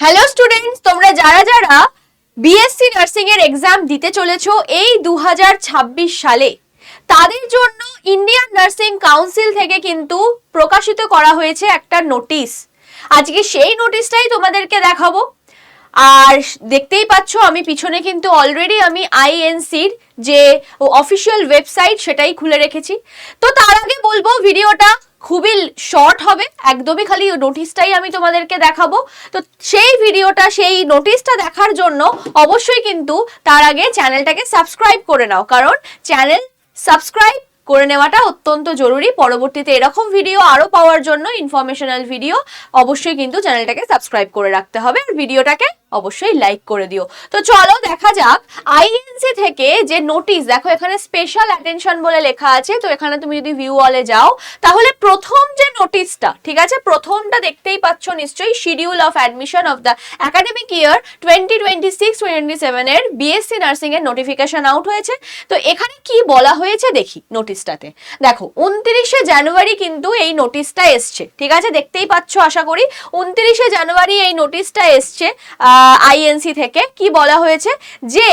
Hello students তোমরা যারা যারা বিএসসি নার্সিং এর এক্সাম দিতে চলেছো এই দু হাজার ছাব্বিশ সালে, তাদের জন্য ইন্ডিয়ান নার্সিং কাউন্সিল থেকে কিন্তু প্রকাশিত করা হয়েছে একটা নোটিশ আজকে সেই নোটিশটাই তোমাদেরকে দেখাবো। আর দেখতেই পাচ্ছ, আমি পিছনে কিন্তু অলরেডি আমি আইএনসির যে অফিসিয়াল ওয়েবসাইট সেটাই খুলে রেখেছি। তো তার আগে বলব, ভিডিওটা খুবই শর্ট হবে, একদমই খালি নোটিশটাই আমি তোমাদেরকে দেখাবো। তো সেই ভিডিওটা, সেই নোটিশটা দেখার জন্য অবশ্যই কিন্তু তার আগে চ্যানেলটাকে সাবস্ক্রাইব করে নাও, কারণ চ্যানেল সাবস্ক্রাইব করে নেওয়াটা অত্যন্ত জরুরি। পরবর্তীতে এরকম ভিডিও আরও পাওয়ার জন্য ইনফরমেশনাল ভিডিও অবশ্যই কিন্তু চ্যানেলটাকে সাবস্ক্রাইব করে রাখতে হবে। আর ভিডিওটাকে অবশ্যই লাইক করে দিও। তো চলো দেখা যাক আইএনসি থেকে যে নোটিশ দেখো এখানে স্পেশাল অ্যাটেনশন বলে লেখা আছে, তো এখানে তুমি যদি ভিউ অলে যাও, তাহলে প্রথম যে নোটিশটা ঠিক আছে? প্রথমটা দেখতেই পাচ্ছ নিশ্চয়ই schedule of admission of the academic year twenty twenty six twenty সেভেনের বিএসসি নার্সিং এর নোটিফিকেশন আউট হয়েছে। তো এখানে কি বলা হয়েছে দেখি নোটিশটাতে দেখো, উনত্রিশে জানুয়ারি কিন্তু এই নোটিশটা এসছে, ঠিক আছে? দেখতেই পাচ্ছ আশা করি, উনত্রিশে জানুয়ারি এই নোটিশটা এসছে আইএনসি থেকে কি বলা হয়েছে? যে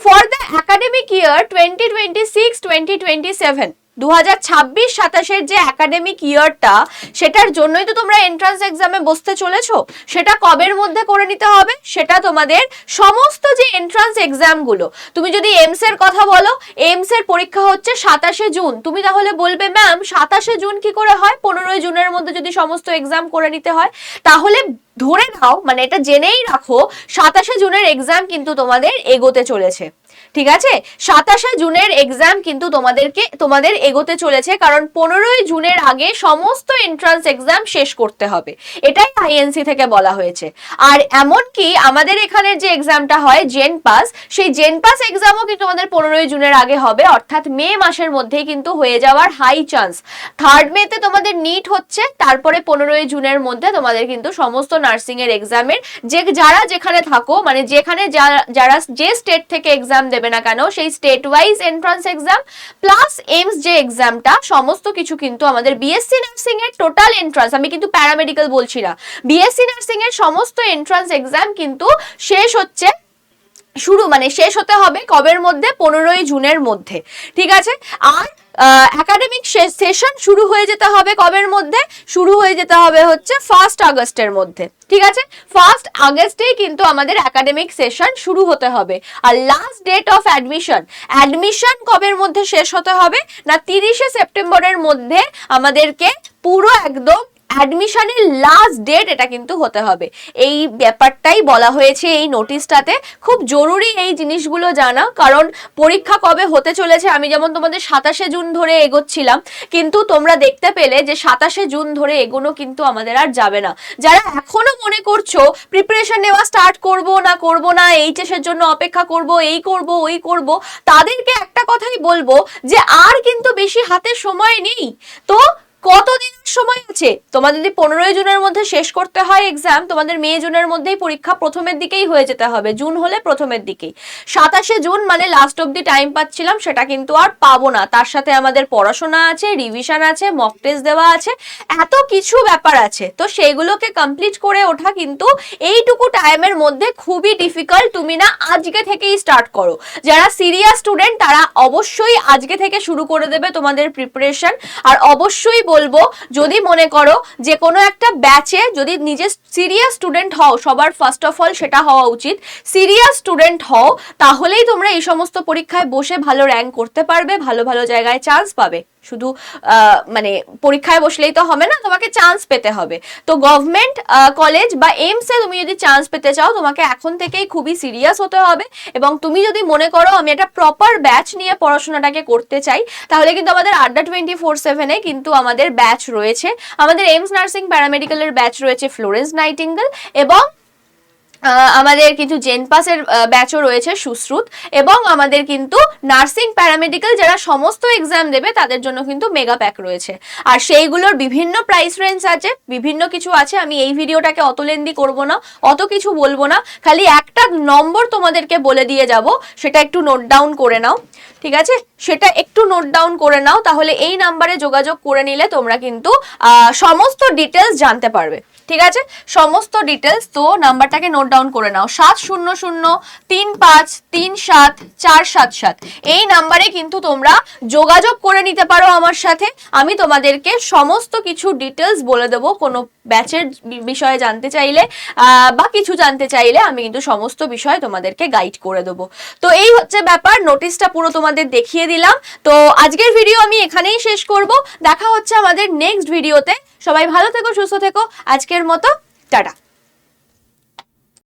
for the academic year twenty twenty six twenty twenty seven দু হাজার ছাব্বিশ সাতাশের যে একাডেমিক ইয়ারটা সেটার জন্যই তো তোমরা এন্ট্রান্স এক্সামে বসতে চলেছো। সেটা কবের মধ্যে করে নিতে হবে? সেটা তোমাদের সমস্ত যে এন্ট্রান্স এক্সামগুলো তুমি যদি এমস এর কথা বলো এমস পরীক্ষা হচ্ছে সাতাশে জুন। তুমি তাহলে বলবে, ম্যাম, সাতাশে জুন কি করে হয়? পনেরোই জুনের মধ্যে যদি সমস্ত এক্সাম করে নিতে হয়। তাহলে ধরে নাও মানে এটা জেনেই রাখো, সাতাশে জুনের এক্সাম কিন্তু তোমাদের এগোতে চলেছে। ঠিক আছে? সাতাশে জুনের এক্সাম কিন্তু তোমাদেরকে, তোমাদের এগোতে চলেছে, কারণ পনেরোই জুনের আগে সমস্ত এন্ট্রান্স এক্সাম শেষ করতে হবে। এটাই আইএনসি থেকে বলা হয়েছে। আর এমনকি আমাদের এখানে যে এক্সামটা হয় জেন পাস সেই জেন পাস এক্সামও কিন্তু আমাদের পনেরোই জুনের আগে হবে, অর্থাৎ মে মাসের মধ্যেই কিন্তু হয়ে যাওয়ার হাই চান্স থার্ড মেতে তোমাদের নিট হচ্ছে, তারপরে পনেরোই জুনের মধ্যে তোমাদের কিন্তু সমস্ত নার্সিং এর এক্সামের যে যারা যেখানে থাকো মানে যেখানে যারা যে স্টেট থেকে এক্সাম দেবে না কেন? সেই state wise entrance exam plus AIIMS যে এক্সামটা সমস্ত কিছু কিন্তু আমাদের বিএসসি নার্সিং এর টোটাল এন্ট্রান্স আমি কিন্তু প্যারামেডিক্যাল বলছি না। বিএসসি নার্সিং এর সমস্ত এন্ট্রান্স এক্সাম কিন্তু শেষ হচ্ছে, শুরু মানে শেষ হতে হবে কবের মধ্যে? পনেরোই জুনের মধ্যে, ঠিক আছে? আর একাডেমিক সেশন শুরু হয়ে যেতে হবে কবের মধ্যে? শুরু হয়ে যেতে হবে হচ্ছে ফার্স্ট আগস্টের মধ্যে, ঠিক আছে? ফার্স্ট আগস্টেই কিন্তু আমাদের একাডেমিক সেশন শুরু হতে হবে। আর last date of admission admission কবের মধ্যে শেষ হতে হবে? না, তিরিশে সেপ্টেম্বরের মধ্যে আমাদেরকে পুরো একদম অ্যাডমিশনের লাস্ট ডেট এটা কিন্তু হতে হবে। এই ব্যাপারটাই বলা হয়েছে এই নোটিশটাতে খুব জরুরি এই জিনিসগুলো জানা, কারণ পরীক্ষা কবে হতে চলেছে, আমি যেমন তোমাদের সাতাশে জুন ধরে এগোচ্ছিলাম, কিন্তু তোমরা দেখতে পেলে যে সাতাশে জুন ধরে এগোনো কিন্তু আমাদের আর যাবে না। যারা এখনও মনে করছ প্রিপারেশন নেওয়া স্টার্ট করব না করব না এইচএস এর জন্য অপেক্ষা করব, এই করব, ওই করব, তাদেরকে একটা কথাই বলব যে আর কিন্তু বেশি হাতে সময় নেই। তো কতদিন সময় আছে? তোমাদের যদি পনেরোই জুনের মধ্যে শেষ করতে হয় এক্সাম তোমাদের মে জুনের মধ্যেই পরীক্ষা প্রথমের দিকেই হয়ে যেতে হবে, জুন হলে প্রথমের দিকেই। সাতাশে জুন মানে লাস্ট অব দি টাইম পাচ্ছিলাম, সেটা কিন্তু আর পাবো না। তার সাথে আমাদের পড়াশোনা আছে রিভিশন আছে মক টেস্ট দেওয়া আছে, এত কিছু ব্যাপার আছে। তো সেইগুলোকে কমপ্লিট করে ওঠা কিন্তু এইটুকু টাইমের মধ্যে খুবই ডিফিকাল্ট তুমি না আজকে থেকেই স্টার্ট করো। যারা সিরিয়াস স্টুডেন্ট তারা অবশ্যই আজকে থেকে শুরু করে দেবে তোমাদের প্রিপারেশন আর অবশ্যই বলব, যদি মনে করো যে কোনো একটা ব্যাচে যদি নিজে সিরিয়াস স্টুডেন্ট হও, সবার ফার্স্ট অফ অল সেটা হওয়া উচিত। সিরিয়াস স্টুডেন্ট হও, তাহলেই তোমরা এই সমস্ত পরীক্ষায় বসে ভালো র্যাঙ্ক করতে পারবে, ভালো ভালো জায়গায় চান্স পাবে। শুধু মানে পরীক্ষায় বসলেই তো হবে না, তোমাকে চান্স পেতে হবে। তো গভর্নমেন্ট কলেজ বা এইমসে তুমি যদি চান্স পেতে চাও, তোমাকে এখন থেকেই খুবই সিরিয়াস হতে হবে এবং তুমি যদি মনে করো আমি একটা প্রপার ব্যাচ নিয়ে পড়াশোনাটাকে করতে চাই, তাহলে কিন্তু আমাদের আড্ডা টোয়েন্টি ফোর সেভেনে কিন্তু আমাদের ব্যাচ রয়েছে। আমাদের এইমস নার্সিং প্যারামেডিক্যালের ব্যাচ রয়েছে ফ্লোরেন্স নাইটিঙ্গেল এবং আমাদের কিন্তু জেনপাসের ব্যাচও রয়েছে সুশ্রুত এবং আমাদের কিন্তু নার্সিং প্যারামেডিক্যাল যারা সমস্ত এক্সাম দেবে তাদের জন্য কিন্তু মেগা প্যাক রয়েছে। আর সেইগুলোর বিভিন্ন প্রাইস রেঞ্জ আছে, বিভিন্ন কিছু আছে, আমি এই ভিডিওটাকে অত লেন্দি করব না, অত কিছু বলব না, খালি একটা নম্বর তোমাদেরকে বলে দিয়ে যাব, সেটা একটু নোট ডাউন করে নাও, ঠিক আছে? সেটা একটু নোট ডাউন করে নাও, তাহলে এই নাম্বারে যোগাযোগ করে নিলে তোমরা কিন্তু সমস্ত ডিটেলস জানতে পারবে, ঠিক আছে? সমস্ত ডিটেলস তো নাম্বারটাকে নোট ডাউন করে নাও। সাত শূন্য শূন্য, তিন পাঁচ, তিন সাত, চার সাত সাত। এই নাম্বারে কিন্তু তোমরা যোগাযোগ করে নিতে পারো আমার সাথে। আমি তোমাদেরকে সমস্ত কিছু ডিটেলস বলে দেবো। কোনো ব্যাচের বিষয়ে জানতে চাইলে বা কিছু জানতে চাইলে আমি কিন্তু সমস্ত বিষয় তোমাদেরকে গাইড করে দেবো। তো এই হচ্ছে ব্যাপার। নোটিশটা পুরো তোমাদের দেখিয়ে দিলাম। তো আজকের ভিডিও আমি এখানেই শেষ করব। দেখা হচ্ছে আমাদের নেক্সট ভিডিওতে সবাই ভালো থেকো, সুস্থ থেকো। আজকের মতো, টাটা।